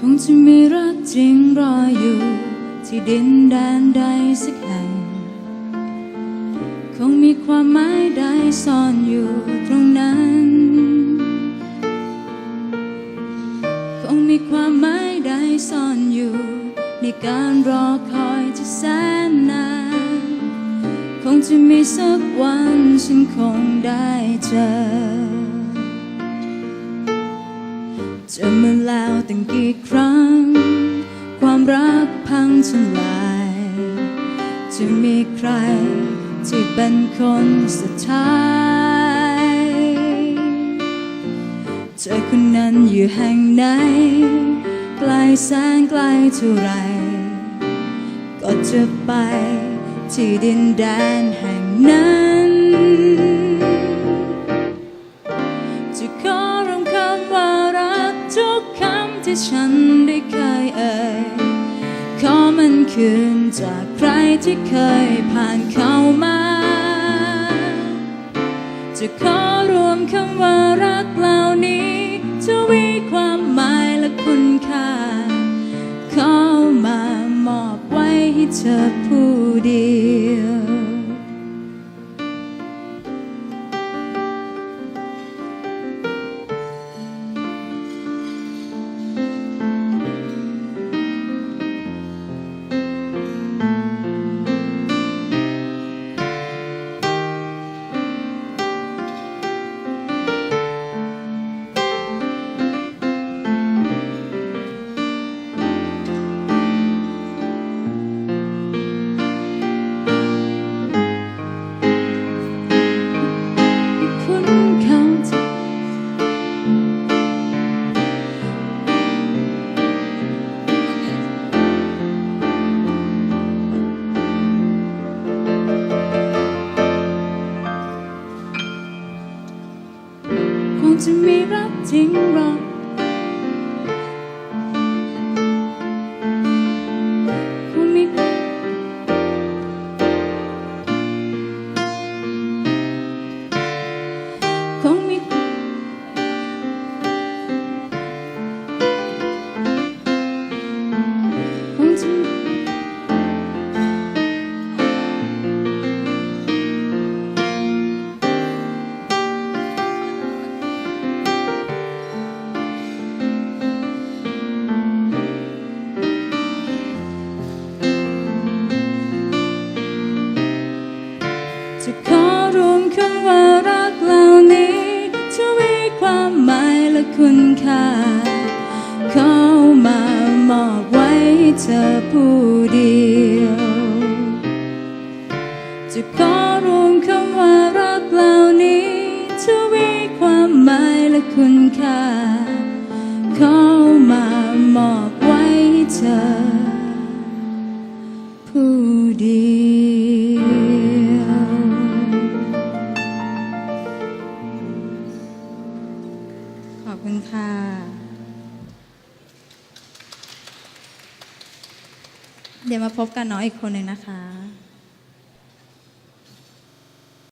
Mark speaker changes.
Speaker 1: คงจะมีรักจริงรออยู่ที่ดินแดนใดสักแห่ง คงมีความหมายใดซ่อนอยู่ตรงนั้น คงมีความหมายใดซ่อนอยู่ ในการรอคอยที่แสนนาน คงจะมีสักวันฉันคงได้เจอ ตั้งกี่ครั้ง ความรักพังทลาย จะมีใครที่เป็นคนสุดท้ายเธอคนนั้นอยู่แห่งไหนไกลแสนไกลเท่าไร ก็จะไปที่ดินแดนแห่งนั้น คืนจากใครที่เคยผ่านเข้ามา จะขอรวมคำว่ารักเหล่านี้ทวีความหมายและคุณค่า เข้ามามอบไว้ให้เธอผู้เดียว จะมีรักจริงหรอก จะขอรวมคำว่ารักเหล่านี้ทวีความหมายและคุณค่า เข้ามามอบไว้เธอผู้เดียว จะขอรวมคำว่ารักเหล่านี้ทวีความหมายและคุณค่า เข้ามา ค่ะ เดี๋ยวมาพบกันน้องอีกคนหนึ่งนะคะ